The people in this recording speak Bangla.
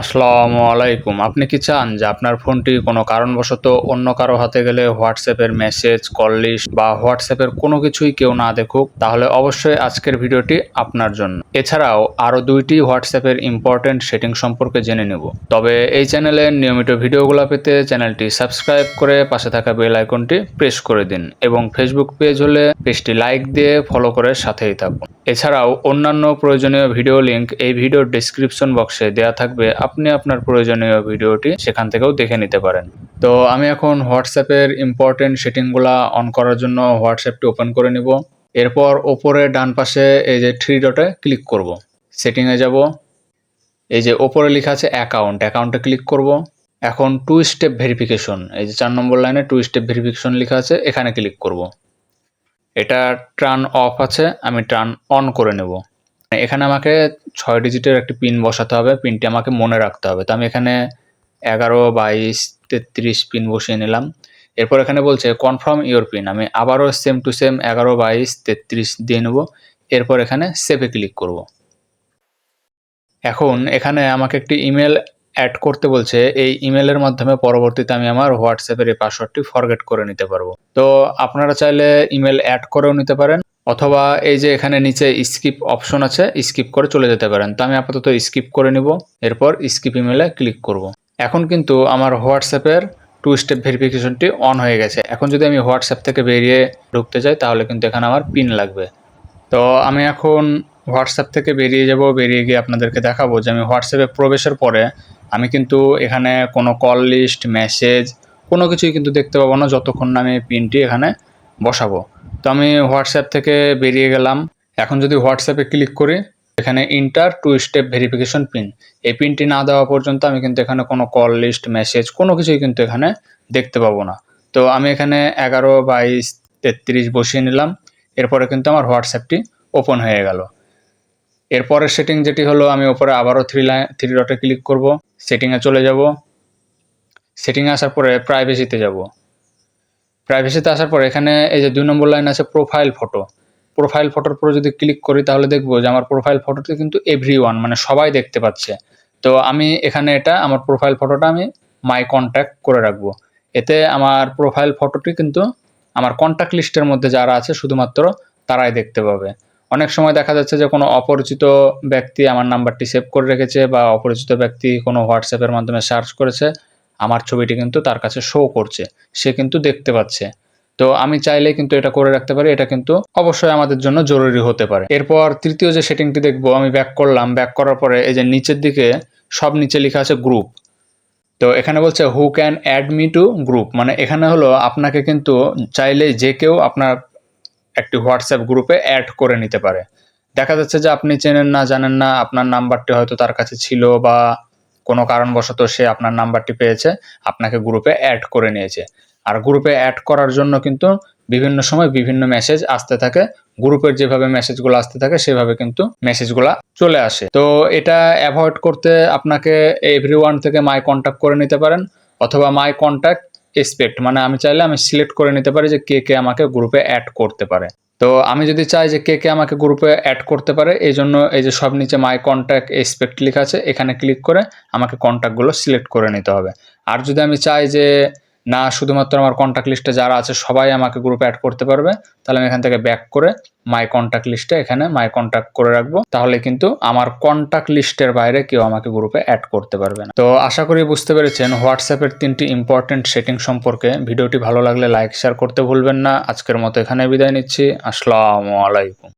আসসালামু আলাইকুম। আপনি কি চান যে আপনার ফোনটি কোনো কারণবশত অন্য কারও হাতে গেলে হোয়াটসঅ্যাপের মেসেজ, কল লিস্ট বা হোয়াটসঅ্যাপের কোনো কিছুই কেউ না দেখুক, তাহলে অবশ্যই আজকের ভিডিওটি আপনার জন্য। এছাড়াও আরও দুইটি হোয়াটসঅ্যাপের ইম্পর্টেন্ট সেটিং সম্পর্কে জেনে নেব। তবে এই চ্যানেলের নিয়মিত ভিডিওগুলো পেতে চ্যানেলটি সাবস্ক্রাইব করে পাশে থাকা বেল আইকনটি প্রেস করে দিন এবং ফেসবুক পেজ হলে পেজটি লাইক দিয়ে ফলো করে সাথেই থাকুন। এছাড়াও অন্যান্য প্রয়োজনীয় ভিডিও লিংক এই ভিডিওর ডেসক্রিপশন বক্সে দেওয়া থাকবে আপনি আপনার প্রয়োজনীয় ভিডিওটি সেখান থেকেও দেখে নিতে পারেন। তো আমি এখন হোয়াটসঅ্যাপের ইম্পর্টেন্ট সেটিংগুলো অন করার জন্য হোয়াটসঅ্যাপটি ওপেন করে নিব। এরপর ওপরে ডান পাশে এই যে থ্রি ডটে ক্লিক করব। সেটিংয়ে যাব। এই যে ওপরে লেখা আছে অ্যাকাউন্ট অ্যাকাউন্টে ক্লিক করব। এখন টু স্টেপ ভেরিফিকেশন এই যে চার নম্বর লাইনে টু স্টেপ ভেরিফিকেশন লেখা আছে, এখানে ক্লিক করব। এটা টার্ন অফ আছে, আমি টার্ন অন করে নেব। এখানে আমাকে ছয় ডিজিটের একটি পিন বসাতে হবে পিনটি আমাকে মনে রাখতে হবে। তো আমি এখানে এগারো, বাইশ, তেত্রিশ পিন বসিয়ে নিলাম। এরপর এখানে বলছে কনফার্ম ইওর পিন আমি আবারও সেম টু সেম এগারো, বাইশ, তেত্রিশ দিয়ে নেব। এরপর এখানে সেভে ক্লিক করব। এখন এখানে আমাকে একটি ইমেল অ্যাড করতে বলছে। এই ইমেলের মাধ্যমে পরবর্তীতে আমি আমার হোয়াটসঅ্যাপের এই পাসওয়ার্ডটি ফরগেট করে নিতে পারব। তো আপনারা চাইলে ইমেল অ্যাড করেও নিতে পারেন। অথবা এই যে এখানে নিচে স্কিপ অপশন আছে স্কিপ করে চলে যেতে পারেন। তো আমি আপাতত স্কিপ করে নিব, এরপর স্কিপ ইমেলে ক্লিক করব। এখন কিন্তু আমার হোয়াটসঅ্যাপের টু স্টেপ ভেরিফিকেশনটি অন হয়ে গেছে। এখন যদি আমি হোয়াটসঅ্যাপ থেকে বেরিয়ে ঢুকতে চাই তাহলে কিন্তু এখানে আমার পিন লাগবে। তো আমি এখন হোয়াটসঅ্যাপ থেকে বেরিয়ে যাব, বেরিয়ে গিয়ে আপনাদেরকে দেখাবো যে আমি হোয়াটসঅ্যাপে প্রবেশের পরে আমি কিন্তু এখানে কোনো কল লিস্ট মেসেজ কোনো কিছুই কিন্তু দেখতে পাবো না, যতক্ষণ না আমি পিনটি এখানে বসাবো। তো আমি হোয়াটসঅ্যাপ থেকে বেরিয়ে গেলাম। এখন যদি হোয়াটসঅ্যাপে ক্লিক করি, এখানে enter two step verification pin এই পিনটি না দেওয়া পর্যন্ত আমি কিন্তু এখানে কোনো কল লিস্ট মেসেজ কোনো কিছুই কিন্তু এখানে দেখতে পাবো না। তো আমি এখানে এগারো বাইশ তেত্রিশ বসিয়ে নিলাম। এরপরে কিন্তু আমার হোয়াটসঅ্যাপটি ওপেন হয়ে গেল। এরপরের সেটিং যেটি হলো, আমি ওপরে আবারও থ্রি লাইন থ্রি ডটে ক্লিক করব। সেটিংয়ে চলে যাব। সেটিংয়ে আসার পরে প্রাইভেসিতে যাব। প্রাইভেসিতে আসার পর এখানে এই যে দুই নম্বর লাইন আছে প্রোফাইল ফটো প্রোফাইল ফটোর উপরে যদি ক্লিক করি তাহলে দেখব যে আমার প্রোফাইল ফটোতে কিন্তু এভরি মানে সবাই দেখতে পাচ্ছে। তো আমি এখানে এটা, আমার প্রোফাইল ফটোটা আমি মাই কন্ট্যাক্ট করে রাখব। এতে আমার প্রোফাইল ফটোটি কিন্তু আমার কন্ট্যাক্ট লিস্টের মধ্যে যারা আছে শুধুমাত্র তারাই দেখতে পাবে। অনেক সময় দেখা যাচ্ছে যে কোনো অপরিচিত ব্যক্তি আমার নাম্বারটি সেভ করে রেখেছে বা অপরিচিত ব্যক্তি কোনো হোয়াটসঅ্যাপের মাধ্যমে সার্চ করেছে। আমার ছবিটি কিন্তু তার কাছে শো করছে, সে কিন্তু দেখতে পাচ্ছে। তো আমি চাইলে কিন্তু এটা করে রাখতে পারি, এটা কিন্তু অবশ্যই আমাদের জন্য জরুরি হতে পারে। এরপর তৃতীয় যে সেটিংটি দেখব, আমি ব্যাক করলাম। ব্যাক করার পরে এই যে নিচের দিকে সব নিচে লেখা আছে গ্রুপ তো এখানে বলছে who can add me to group মানে এখানে হলো আপনাকে কিন্তু চাইলে যে কেউ আপনার একটি হোয়াটসঅ্যাপ গ্রুপে অ্যাড করে নিতে পারে। দেখা যাচ্ছে যে আপনি চেনেন না, জানেন না, আপনার নাম্বারটি হয়তো তার কাছে ছিল বা কোনো কারণবশত সে আপনার নাম্বারটি পেয়েছে, আপনাকে গ্রুপে অ্যাড করে নিয়েছে। আর গ্রুপে অ্যাড করার জন্য কিন্তু বিভিন্ন সময় বিভিন্ন মেসেজ আসতে থাকে, গ্রুপের যেভাবে মেসেজগুলো আসতে থাকে সেভাবে কিন্তু মেসেজগুলো চলে আসে। তো এটা অ্যাভয়েড করতে আপনাকে এভরি থেকে মাই কন্ট্যাক্ট করে নিতে পারেন, অথবা মাই কন্ট্যাক্ট এক্সপেক্ট মানে আমি চাইলে আমি সিলেক্ট করে নিতে পারি যে কে কে আমাকে গ্রুপে অ্যাড করতে পারে। তো আমি যদি চাই যে কে কে আমাকে গ্রুপে অ্যাড করতে পারে এই জন্য এই যে সব নিচে মাই কন্ট্যাক্ট এক্সপেক্ট লেখা আছে, এখানে ক্লিক করে আমাকে কন্ট্যাক্টগুলো সিলেক্ট করে নিতে হবে। আর যদি আমি চাই যে না, শুধুমাত্র আমার কন্ট্যাক্ট লিস্টে যারা আছে, সবাই আমাকে গ্রুপে অ্যাড করতে পারবে। তাহলে আমি এখান থেকে ব্যাক করে মাই কন্ট্যাক্ট লিস্টে এখানে মাই কন্ট্যাক্ট করে রাখব। তাহলে কিন্তু আমার কন্ট্যাক্ট লিস্টের বাইরে কেউ আমাকে গ্রুপে অ্যাড করতে পারবে না। তো আশা করি বুঝতে পেরেছেন হোয়াটসঅ্যাপের তিনটি ইম্পর্টেন্ট সেটিং সম্পর্কে। ভিডিওটি ভালো লাগলে লাইক শেয়ার করতে ভুলবেন না। আজকের মতো এখানে বিদায় নিচ্ছি। আসসালামু আলাইকুম।